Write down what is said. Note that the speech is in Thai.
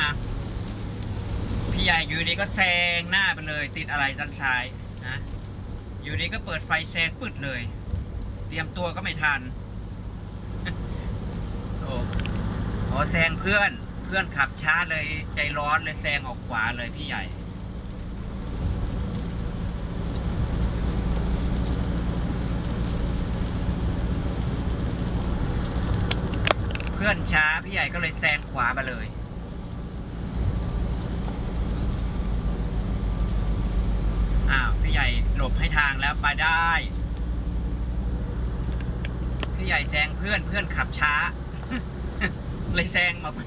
อะพี่ใหญ่อยู่ดีก็แซงหน้าไปเลย ติดอะไรด้านซ้ายนะอยู่ดีก็เปิดไฟแซงปึดเลย เตรียมตัวก็ไม่ทันโอ้โหแซงเพื่อนเพื่อนขับช้าเลยใจร้อนเลยแซงออกขวาเลยพี่ใหญ่เพื่อนช้าพี่ใหญ่ก็เลยแซงขวามาเลย อ้าว พี่ใหญ่หลบให้ทางแล้วไปได้ พี่ใหญ่แซงเพื่อนเพื่อนขับช้า เลยแซงมา